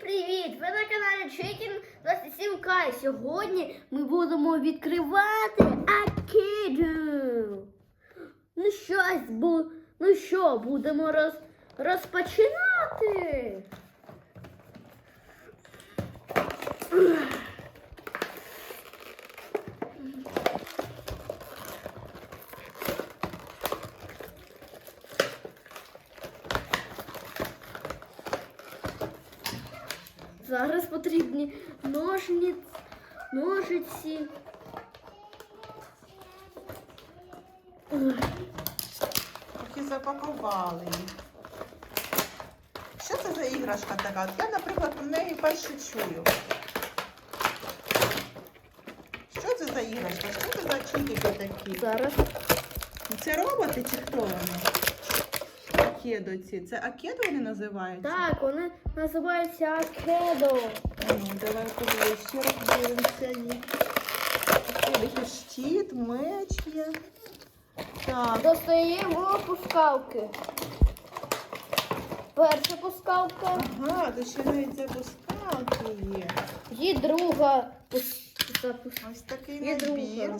привіт! Ви на каналі Chicken 27K. Сьогодні ми будемо відкривати Акіду. Ну щось бу... Ну що, будемо роз... розпочинати. Зараз потрібні ножниць, ножиці. Ой, запакували. Що це за іграшка така? Я, наприклад, про неї перше чую. Що це за іграшка? Що це за чудики такі? Зараз. Це роботи чи хто вони? Акедоці. Це акедо вони називаються? Так, вони називаються Акедо. Ну, давай поближче роздивимося їх. Такий щит, меч є. Так, Достаємо пускалки. Перша пускалка ага, то ще навіть запускалки є. і друга пус- Ось такий Є набір. друга.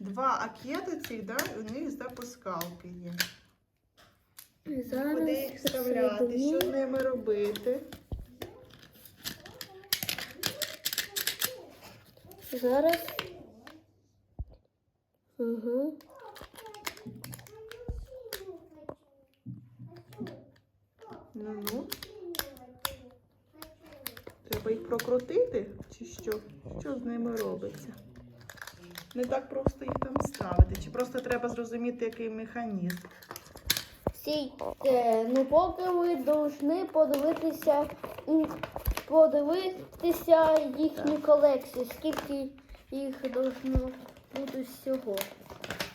Два акетиці, да, і у них запускалки є. Зараз Куди їх вставляти? Що з ними робити? Зараз. Угу. Ну ну. Треба їх прокрутити, чи що? Що з ними робиться? Не так просто їх там ставити. Чи просто треба зрозуміти, який механізм? Стійте, ну поки ви повинні подивитися, подивитися їхню колекцію, скільки їх повинно бути всього.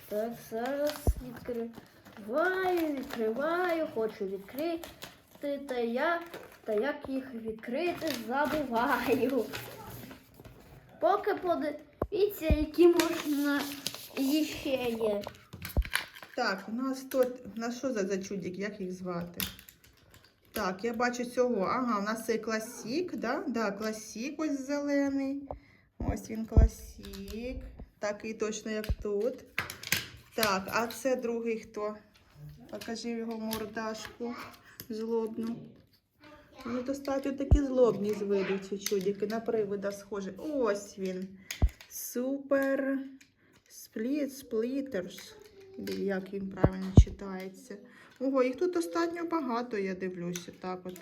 Так, зараз відкриваю, відкриваю, хочу відкрити, та я, та як їх відкрити, забуваю. Поки подивіться, які можна ще є. Так, у нас тут, у нас що за, за чудик, як їх звати? Так, я бачу цього. Ага, у нас це класік, да? Да, класік ось зелений. Ось він класік. Такий точно, як тут. Так, а це другий хто? Покажи його мордашку злобну. Вони достатньо такі злобні з виду, ці чудики, на привида схожі. Ось він. Супер спліт, сплітерс. Як він правильно читається. Ого, їх тут достатньо багато, я дивлюся. Так от.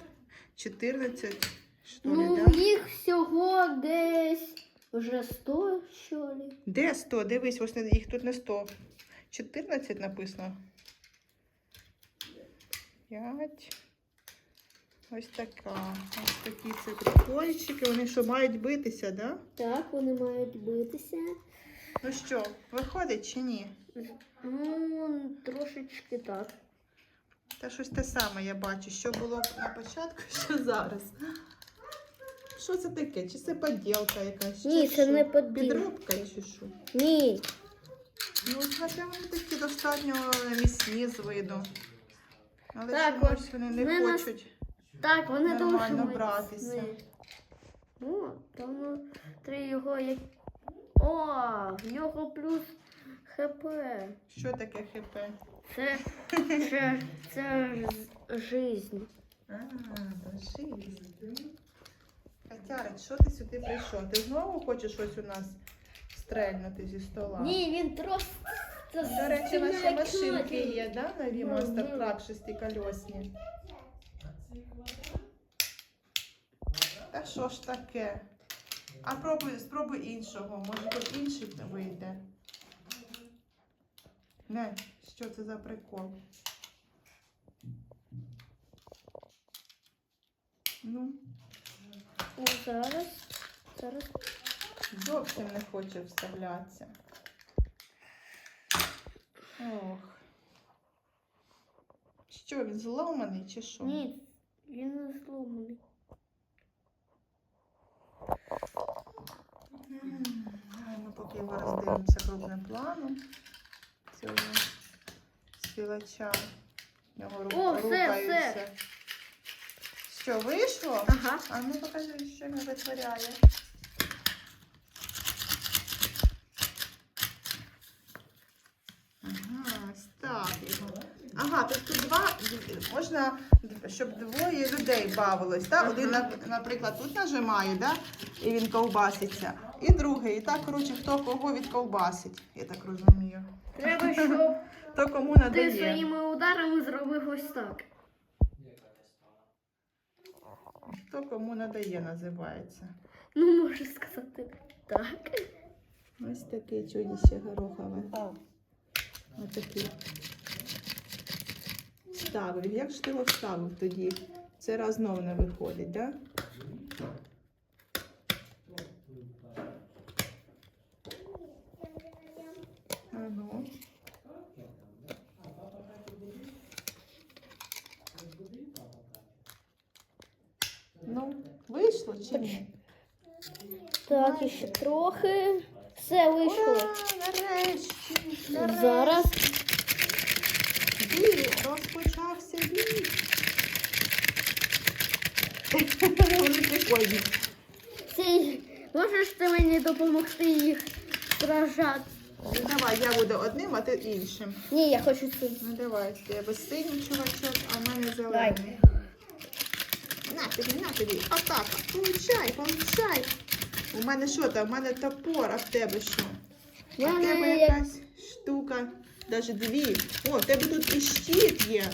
14, що ли, Ну, да? їх всього десь вже 100, що ли. Де 100? Дивись, ось їх тут не 100. 14 написано. 5. Ось така. Ось такі це прикольчики. Вони що мають битися, да? Так, вони мають битися. Ну що, виходить чи ні? Ну, трошечки так. Та щось те саме я бачу, що було на початку, що зараз. Що це таке? Чи це поділка якась? Ні, чи це що? не поділка. Підробка чи що? Ні. Ну, хоча вони такі достатньо міцні з виду. Але Так, чомусь вони не ми нас- хочуть. Так, вони Нормально дуже братися. О, там внутрі його як. О, в нього плюс ХП. Що таке ХП? Це, це, це жизнь. А, то жизнь. Катярець, що ти сюди прийшов? Ти знову хочеш щось у нас стрельнути зі стола? Ні, він просто. До речі, наші машинки є, да, нові Мгм. мастер-трак шестикольосні. Та що ж таке? А пробуй, спробуй іншого, може тут інший вийде. Не, що це за прикол? Ну, О, зараз. Зараз. зовсім не хоче вставлятися. Ох. Що, він зломаний чи що? Ні, він не зломаний. М, давай Ми поки його роздивимося крупним планом цього співача. В Нього ру- О, все, рухаються. все. Що, вийшло? Ага. А ну покажи, що він витворяє. Ага, став його. Ага, тобто два можна, щоб двоє людей бавилось. Так? Один, наприклад, тут нажимає, да? і він ковбаситься. І другий. І так, коротше, хто кого відковбасить, я так розумію. Треба, щоб То кому ти надає. своїми ударами зробив ось так. Хто кому надає, називається. Ну, можу сказати так. Ось таке чудіще горохове. Отакий. Ставив. Як ж ти його вставив тоді? Це раз знову не виходить, так? Да? А ну. Ну, вийшло чи ні? Так, і ще трохи. Все вийшло. Ура! Нарешті! нарешті. Зараз Бій, розпочався бій. Вони прикольні. Це... можеш ти мені допомогти їх сражати? Ну, Давай, я буду одним, а ти іншим. Ні, я хочу це. Ну давай, в тебе синій чувачок, а в мене Давай. На тобі, на тобі. Атака. Получай, получай. У мене що там? У мене топор, а в тебе що? А в тебе якась штука, навіть дві. О, в тебе тут і щит є.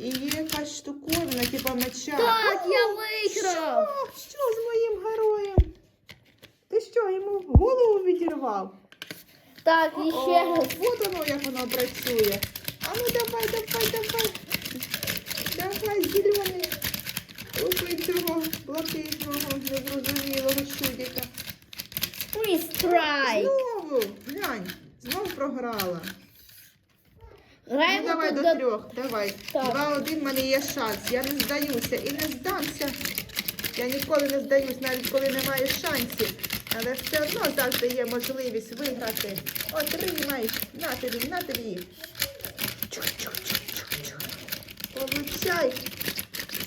І є якась штуковина, типа меча. Так, я виграв. Що? Що з моїм героєм? Ти що, йому голову відірвав? Так, і ще О, от воно, як воно працює. А ну давай, давай, давай. Давай, зелений. Убий цього блакитного, незрозумілого чудика. Фрістрайк. Знову, глянь, знову програла. Ну, давай до до... трьох, давай. Два-один, в мене є шанс. Я не здаюся і не здамся. Я ніколи не здаюсь, навіть коли немає шансів. Але все одно завжди є можливість виграти. Отримай. На тобі, на тобі. Получай.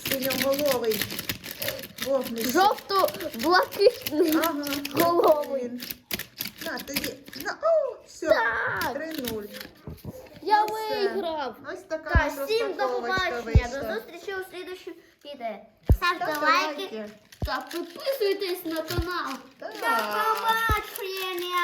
Синьоголовий. Вогнище. Жовто-блакитний. Ага. Головий. На тобі. На. О, все. Так, 3-0. Виграв. Ось така Так, всім до побачення. До зустрічі у слідущому відео. Ставте лайки та підписуйтесь на канал. До побачення!